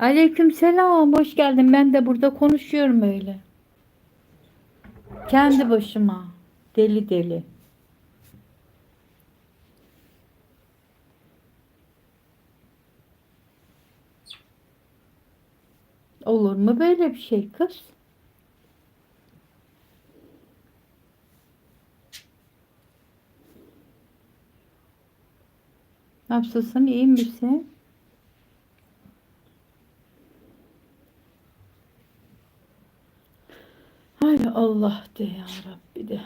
Aleykümselam, hoş geldin. Ben de burada konuşuyorum öyle. Kendi başıma. Deli deli. Olur mu böyle bir şey kız? Nasılsın? iyi misin? Hay Allah de ya Rabbi de.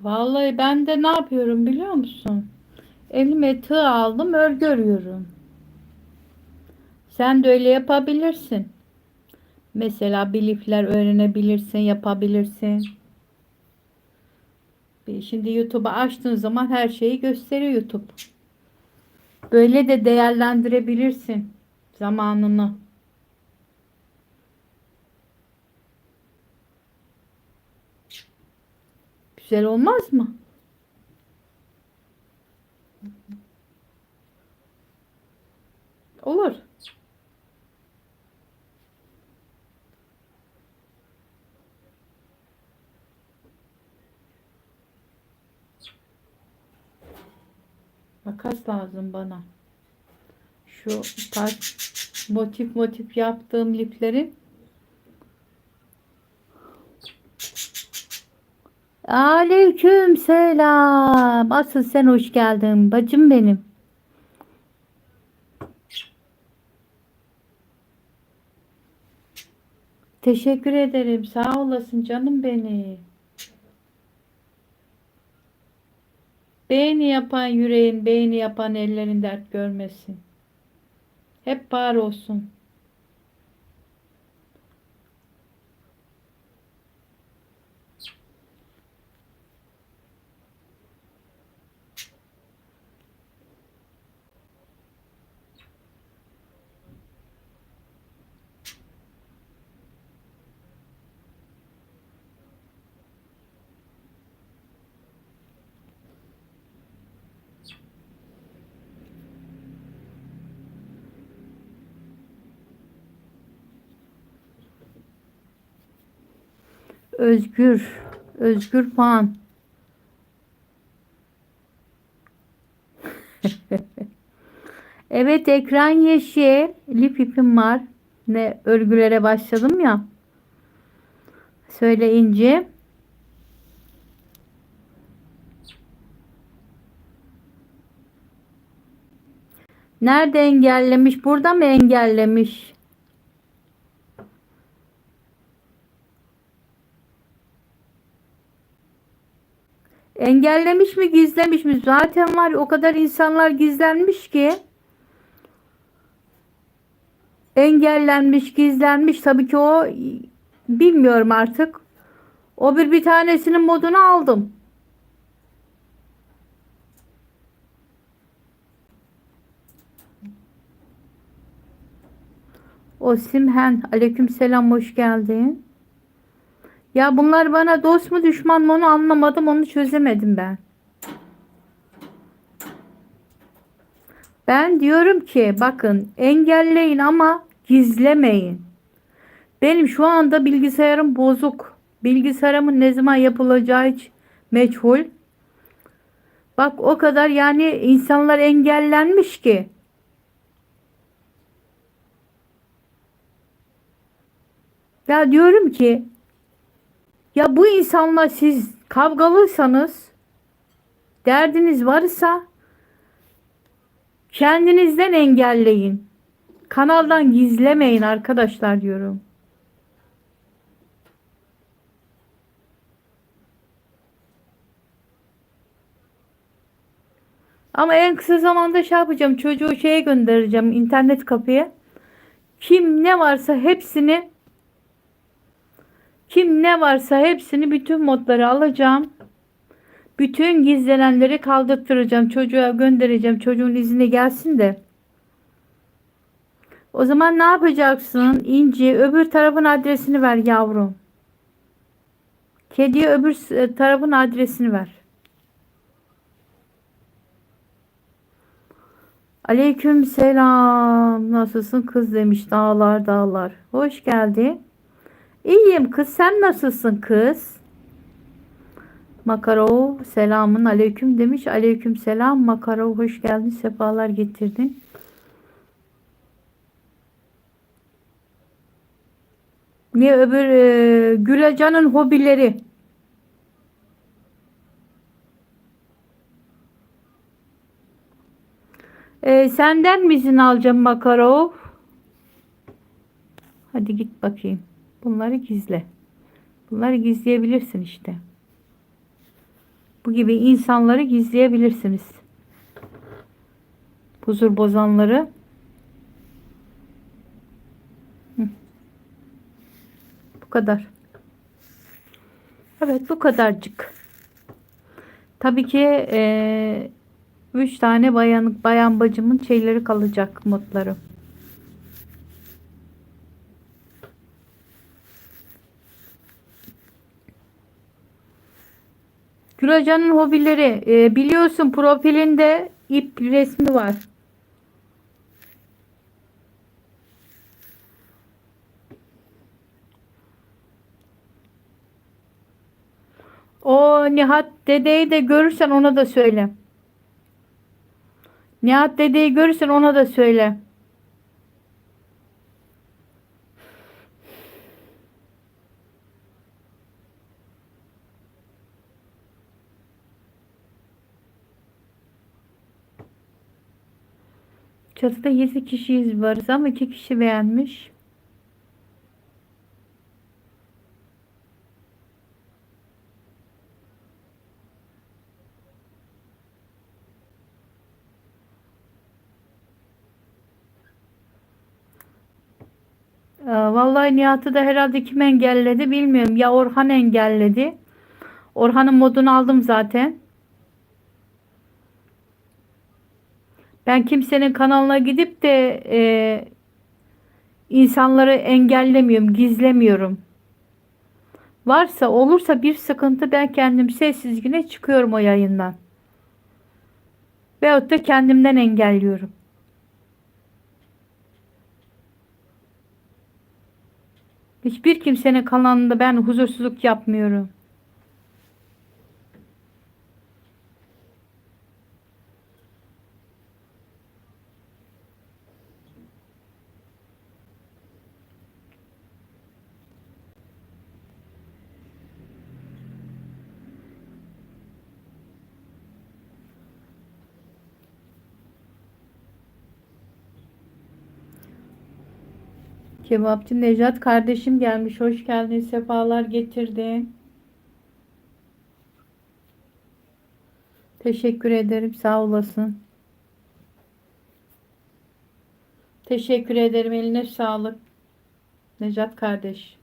Vallahi ben de ne yapıyorum biliyor musun? Elime tığ aldım örgü örüyorum. Sen de öyle yapabilirsin. Mesela bilifler öğrenebilirsin, yapabilirsin. Şimdi YouTube'u açtığın zaman her şeyi gösteriyor YouTube. Böyle de değerlendirebilirsin zamanını. Güzel olmaz mı? Olur. Makas lazım bana. Şu taş motif motif yaptığım lipleri. Aleyküm selam. Asıl sen hoş geldin bacım benim. Teşekkür ederim. Sağ olasın canım benim. Beğeni yapan yüreğin, beğeni yapan ellerin dert görmesin. Hep var olsun. Özgür. Özgür Pan. Evet ekran yeşil. Lip ipim var. Ne örgülere başladım ya. Söyleyince. Nerede engellemiş? Burada mı engellemiş? Engellemiş mi gizlemiş mi? Zaten var o kadar insanlar gizlenmiş ki. Engellenmiş gizlenmiş. Tabii ki o bilmiyorum artık. O bir bir tanesinin modunu aldım. O Simhen. Aleyküm selam hoş geldin. Ya bunlar bana dost mu düşman mı onu anlamadım onu çözemedim ben. Ben diyorum ki bakın engelleyin ama gizlemeyin. Benim şu anda bilgisayarım bozuk. Bilgisayarımın ne zaman yapılacağı hiç meçhul. Bak o kadar yani insanlar engellenmiş ki. Ya diyorum ki ya bu insanla siz kavgalıysanız derdiniz varsa kendinizden engelleyin. Kanaldan gizlemeyin arkadaşlar diyorum. Ama en kısa zamanda şey yapacağım. Çocuğu şeye göndereceğim. internet kafeye. Kim ne varsa hepsini kim ne varsa hepsini bütün modları alacağım. Bütün gizlenenleri kaldırtıracağım. Çocuğa göndereceğim. Çocuğun izni gelsin de. O zaman ne yapacaksın? İnci öbür tarafın adresini ver yavrum. Kediye öbür s- tarafın adresini ver. Aleyküm selam. Nasılsın kız demiş dağlar dağlar. Hoş geldin. İyiyim kız sen nasılsın kız? Makarov selamın aleyküm demiş. Aleyküm selam Makarov hoş geldin. Sefalar getirdin. Niye öbür e, Gülecan'ın hobileri? E, senden mi izin alacağım Makarov? Hadi git bakayım. Bunları gizle. Bunları gizleyebilirsin işte. Bu gibi insanları gizleyebilirsiniz. Huzur bozanları. Bu kadar. Evet bu kadarcık. Tabii ki eee üç tane bayan, bayan bacımın şeyleri kalacak modları. Gülhocan'ın hobileri. eee, biliyorsun profilinde ip resmi var. O Nihat dedeyi de görürsen ona da söyle. Nihat dedeyi görürsen ona da söyle. Çatıda 7 kişiyiz varız ama 2 kişi beğenmiş. Ee, Vallahi Nihat'ı da herhalde kim engelledi bilmiyorum. Ya Orhan engelledi. Orhan'ın modunu aldım zaten. Ben kimsenin kanalına gidip de e, insanları engellemiyorum, gizlemiyorum. Varsa olursa bir sıkıntı ben kendim sessiz yine çıkıyorum o yayından. Veyahut da kendimden engelliyorum. Hiçbir kimsenin kanalında ben huzursuzluk yapmıyorum. Kebapçı Necat kardeşim gelmiş. Hoş geldin. Sefalar getirdin. Teşekkür ederim. Sağ olasın. Teşekkür ederim. Eline sağlık. Necat kardeş.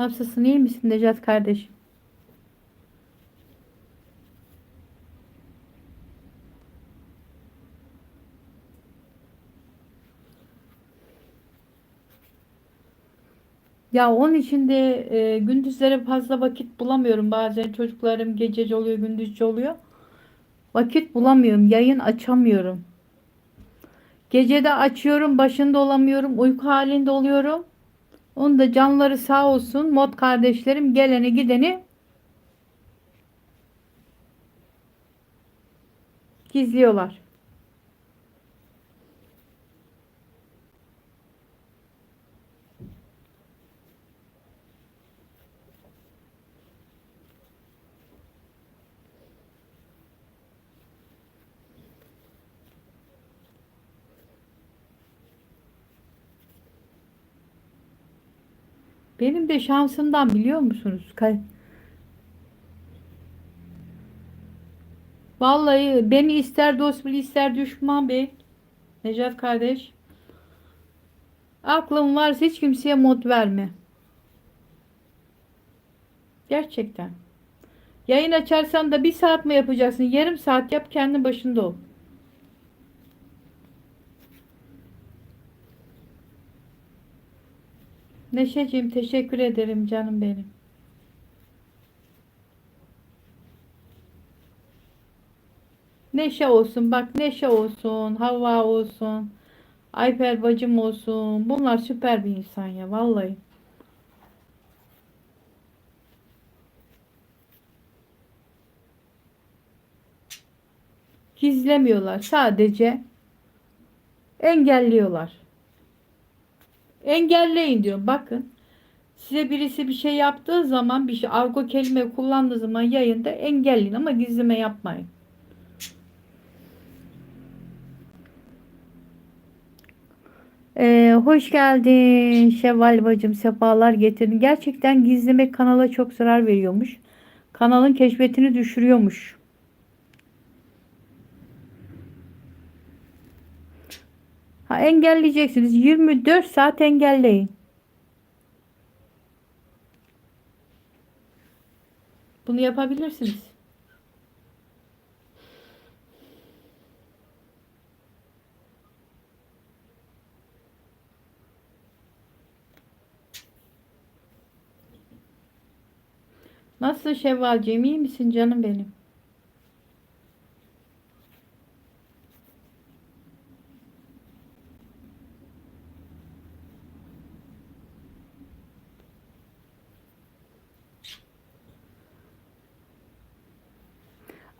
Nasılsın? iyi misin Necat kardeşim? Ya onun için de e, gündüzlere fazla vakit bulamıyorum. Bazen çocuklarım gececi oluyor, gündüzcü oluyor. Vakit bulamıyorum. Yayın açamıyorum. Gecede açıyorum, başında olamıyorum, uyku halinde oluyorum. Onu da canları sağ olsun. Mod kardeşlerim geleni gideni gizliyorlar. Benim de şansımdan biliyor musunuz? Ka- Vallahi beni ister dost bil ister düşman bil. Necat kardeş. Aklın varsa hiç kimseye mod verme. Gerçekten. Yayın açarsan da bir saat mi yapacaksın? Yarım saat yap kendi başında ol. Neşeciğim teşekkür ederim canım benim. Neşe olsun bak Neşe olsun Havva olsun Ayfer bacım olsun bunlar süper bir insan ya vallahi. Gizlemiyorlar sadece engelliyorlar. Engelleyin diyor bakın. Size birisi bir şey yaptığı zaman bir şey argo kelime kullandığı zaman yayında engelleyin ama gizleme yapmayın. Ee, hoş geldin Şevval bacım sefalar getirdin. Gerçekten gizlemek kanala çok zarar veriyormuş. Kanalın keşfetini düşürüyormuş. Ha engelleyeceksiniz. 24 saat engelleyin. Bunu yapabilirsiniz. Nasılsın Şevvalciğim? iyi misin canım benim?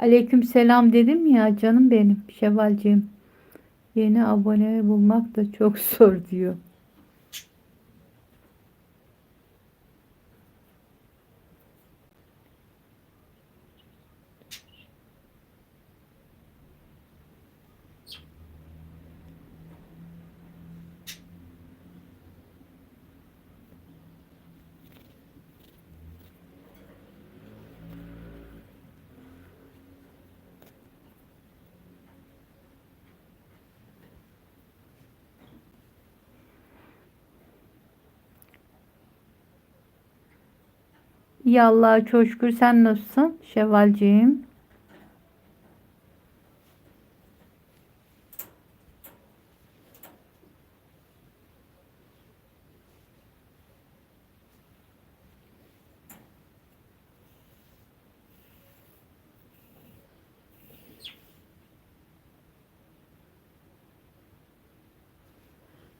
Aleyküm selam dedim ya canım benim Şevvalciğim. Yeni abone bulmak da çok zor diyor. İyi Allah'a çok şükür. Sen nasılsın Şevvalciğim?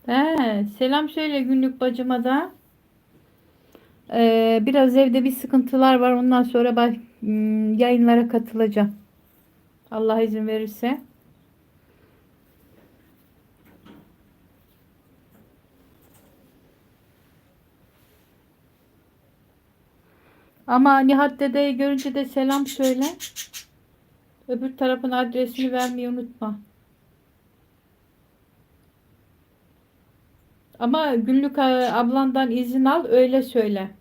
He, selam söyle günlük bacıma da. Ee, biraz evde bir sıkıntılar var. Ondan sonra ben hmm, yayınlara katılacağım. Allah izin verirse. Ama Nihat dedeyi görünce de selam söyle. Öbür tarafın adresini vermeyi unutma. Ama günlük e, ablandan izin al öyle söyle.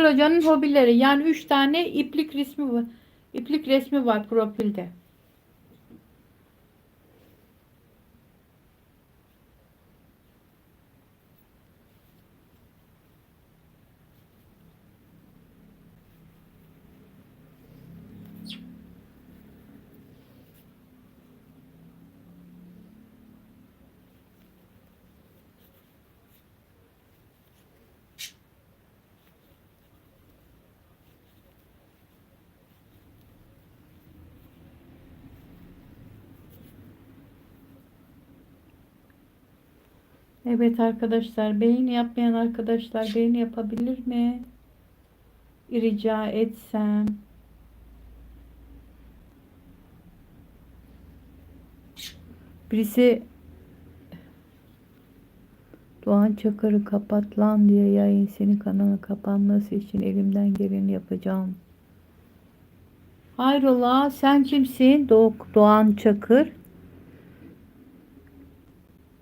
Gül Hoca'nın hobileri. Yani 3 tane iplik resmi var. İplik resmi var profilde. Evet arkadaşlar beğeni yapmayan arkadaşlar beğeni yapabilir mi? Rica etsem. Birisi Doğan Çakır'ı kapat lan diye yayın senin kanalın kapanması için elimden geleni yapacağım. Hayrola sen kimsin Do Doğan Çakır?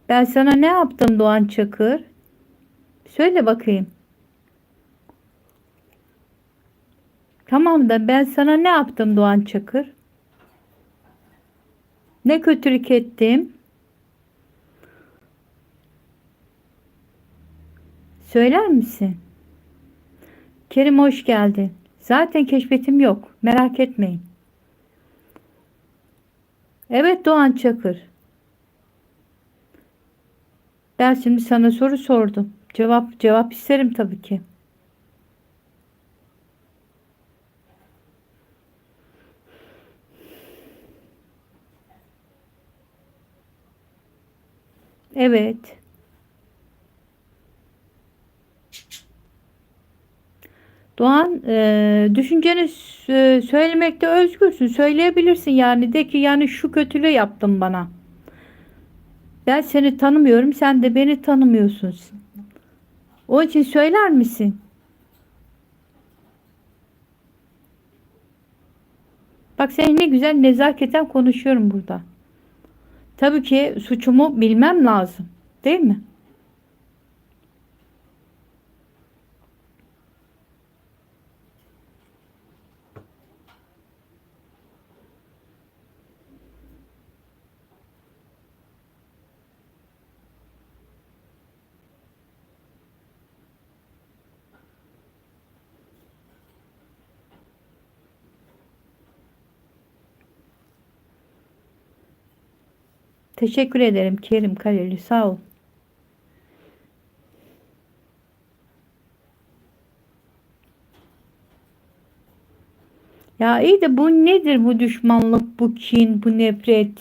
Ben sana ne yaptım Doğan Çakır? Söyle bakayım. Tamam da ben sana ne yaptım Doğan Çakır? Ne kötülük ettim? Söyler misin? Kerim hoş geldin. Zaten keşfetim yok. Merak etmeyin. Evet Doğan Çakır. Ben şimdi sana soru sordum. Cevap cevap isterim tabii ki. Evet. Doğan, e, düşünceni s- söylemekte özgürsün. Söyleyebilirsin yani. De ki yani şu kötülüğü yaptın bana. Ben seni tanımıyorum. Sen de beni tanımıyorsun. O için söyler misin? Bak sen ne güzel nezaketen konuşuyorum burada. Tabii ki suçumu bilmem lazım. Değil mi? Teşekkür ederim Kerim Kaleli. Sağ ol. Ya iyi de bu nedir bu düşmanlık, bu kin, bu nefret?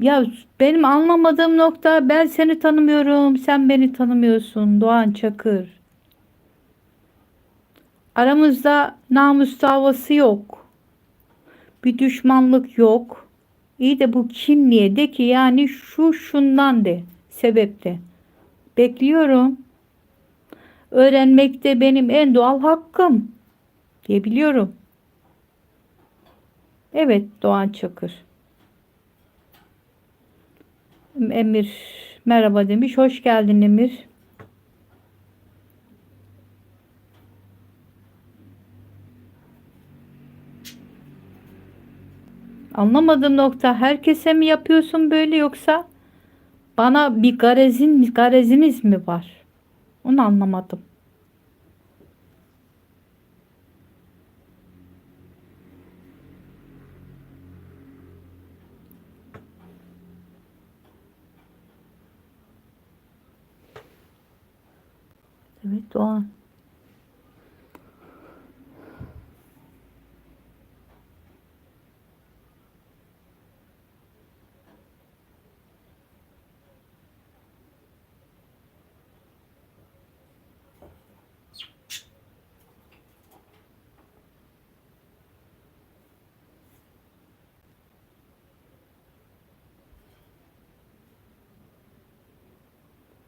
Ya benim anlamadığım nokta ben seni tanımıyorum, sen beni tanımıyorsun Doğan Çakır. Aramızda namus davası yok. Bir düşmanlık yok. İyi de bu kim niye? De ki yani şu şundan de. Sebep de. Bekliyorum. Öğrenmek de benim en doğal hakkım. Diyebiliyorum. Evet Doğan Çakır. Emir merhaba demiş. Hoş geldin Emir. Anlamadığım nokta herkese mi yapıyorsun böyle yoksa bana bir garezin gareziniz mi var? Onu anlamadım. Evet Doğan.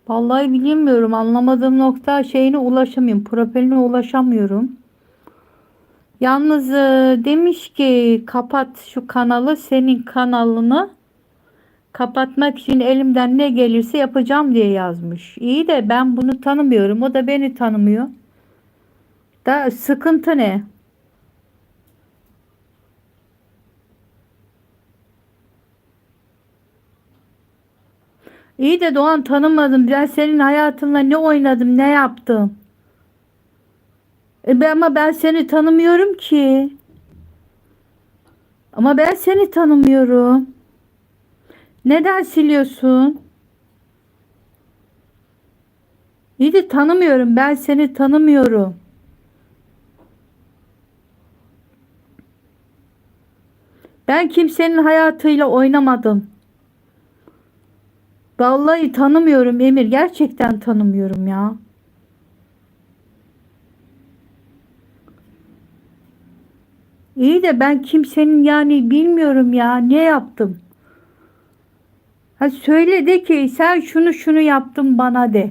Vallahi bilmiyorum. Anlamadığım nokta şeyine ulaşamıyorum. Profiline ulaşamıyorum. Yalnız e, demiş ki kapat şu kanalı senin kanalını kapatmak için elimden ne gelirse yapacağım diye yazmış. İyi de ben bunu tanımıyorum. O da beni tanımıyor. Da sıkıntı ne? İyi de Doğan tanımadım. Ben senin hayatınla ne oynadım, ne yaptım? E ben, ama ben seni tanımıyorum ki. Ama ben seni tanımıyorum. Neden siliyorsun? İyi de tanımıyorum. Ben seni tanımıyorum. Ben kimsenin hayatıyla oynamadım. Vallahi tanımıyorum Emir. Gerçekten tanımıyorum ya. İyi de ben kimsenin yani bilmiyorum ya. Ne yaptım? Ha söyle de ki sen şunu şunu yaptın bana de.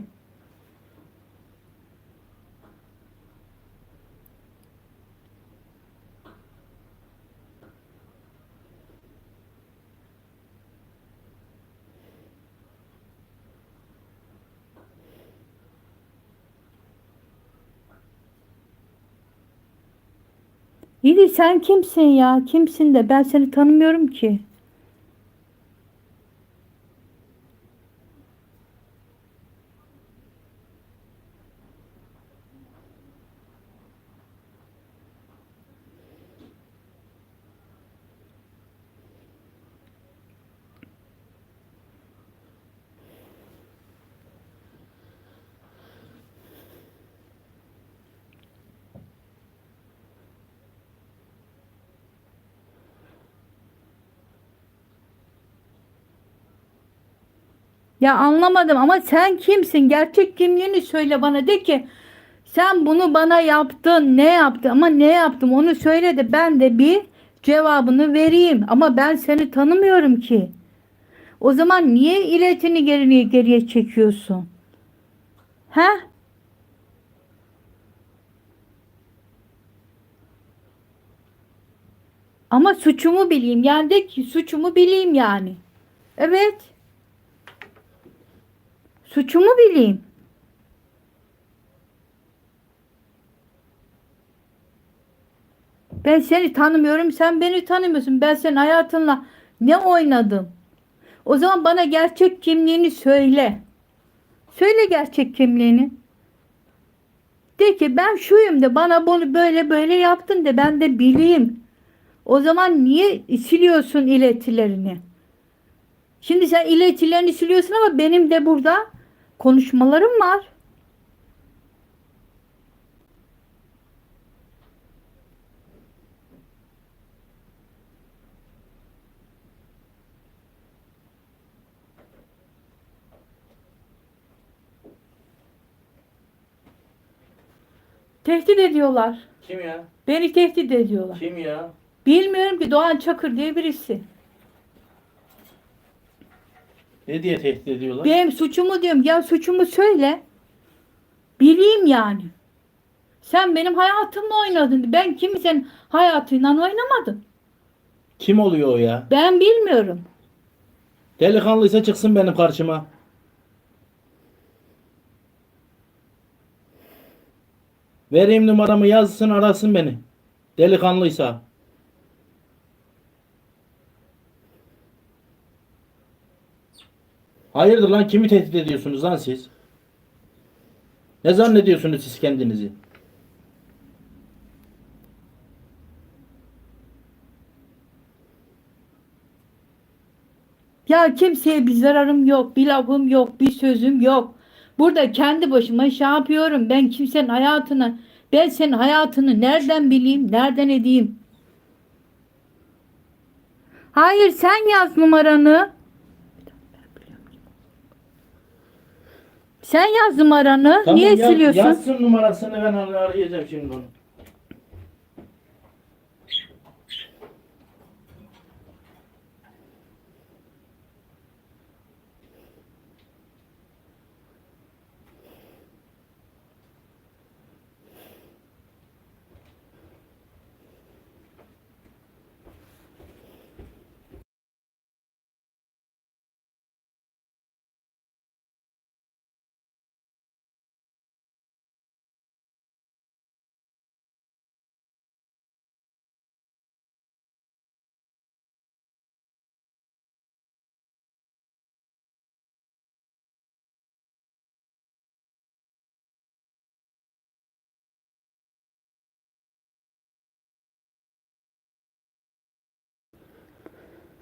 De sen kimsin ya? Kimsin de ben seni tanımıyorum ki. Ya anlamadım ama sen kimsin? Gerçek kimliğini söyle bana. De ki sen bunu bana yaptın. Ne yaptın? Ama ne yaptım onu söyle de ben de bir cevabını vereyim. Ama ben seni tanımıyorum ki. O zaman niye iletini geriye geriye çekiyorsun? He? Ama suçumu bileyim. Yani de ki suçumu bileyim yani. Evet. Suçumu bileyim. Ben seni tanımıyorum, sen beni tanımıyorsun. Ben senin hayatınla ne oynadım? O zaman bana gerçek kimliğini söyle. Söyle gerçek kimliğini. De ki ben şuyum de bana bunu böyle böyle yaptın de ben de bileyim. O zaman niye siliyorsun iletilerini? Şimdi sen iletilerini siliyorsun ama benim de burada konuşmalarım var. Tehdit ediyorlar. Kim ya? Beni tehdit ediyorlar. Kim ya? Bilmiyorum ki Doğan Çakır diye birisi. Ne diye tehdit ediyorlar? Benim suçumu diyorum. Ya suçumu söyle. Bileyim yani. Sen benim hayatımla oynadın. Ben kimsenin hayatıyla oynamadım. Kim oluyor o ya? Ben bilmiyorum. Delikanlıysa çıksın benim karşıma. Vereyim numaramı yazsın arasın beni. Delikanlıysa. Hayırdır lan kimi tehdit ediyorsunuz lan siz? Ne zannediyorsunuz siz kendinizi? Ya kimseye bir zararım yok, bir lafım yok, bir sözüm yok. Burada kendi başıma şey yapıyorum. Ben kimsenin hayatını, ben senin hayatını nereden bileyim, nereden edeyim? Hayır sen yaz numaranı. Sen yaz numaranı. Tamam, Niye yaz- siliyorsun? Yazsın numarasını ben arayacağım şimdi onu.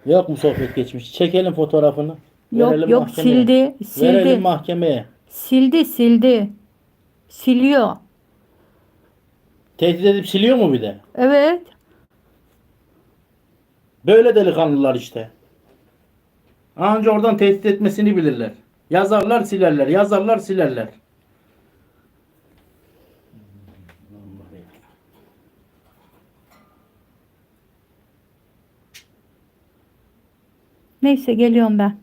Yok mu sohbet geçmiş? Çekelim fotoğrafını. Yok verelim yok mahkemeye. sildi. Verelim Sildi. mahkemeye. Sildi sildi. Siliyor. Tehdit edip siliyor mu bir de? Evet. Böyle delikanlılar işte. Anca oradan tehdit etmesini bilirler. Yazarlar silerler, yazarlar silerler. Neyse geliyorum ben.